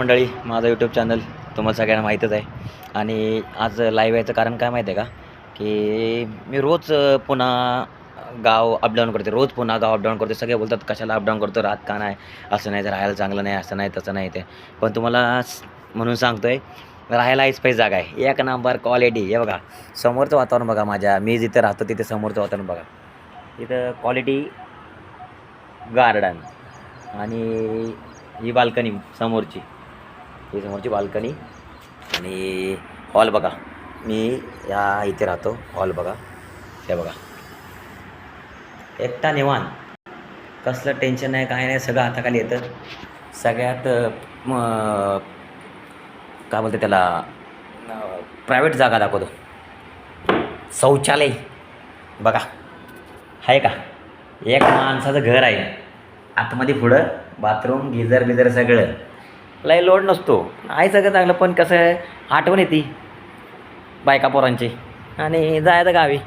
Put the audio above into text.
मंडळी माझं YouTube channel तुम्हाला सगळ्यांना माहीतच आहे. आणि आज लाईव्ह यायचं कारण काय माहिती आहे का? की मी रोज पुन्हा गाव अपडाऊन करते. रोज पुन्हा गाव अपडाऊन करते. सगळे बोलतात कशाला अपडाऊन करतो? रात का नाही? असं नाही तर राहायला चांगलं नाही असं नाही तसं नाही. ते. पण तुम्हाला म्हणून सांगतो आहे राहायला हीच पाहिजे जागा आहे. एक नंबर क्वालिटी हे बघा समोरचं वातावरण बघा माझ्या. मी जिथे राहतो तिथे समोरचं वातावरण बघा. इथं क्वालिटी गार्डन आणि ही बाल्कनी समोरची. ही समोरची बाल्कनी आणि हॉल बघा. मी या इथे राहतो हॉल बघा. हे बघा. एकटा निवान कसलं टेन्शन नाही काय नाही सगळं हाताखाली येतं. सगळ्यात काय बोलते त्याला प्रायव्हेट जागा दाखवतो. शौचालय. बघा. आहे का? एक माणसाचं घर आहे. आतमध्ये पुढं बाथरूम गिझर बिझर सगळं. लय लोड नसतो. आहे सगळं चांगलं पण कसं आहे आठवण येते बायका पोरांची. आणि जायचं गावी.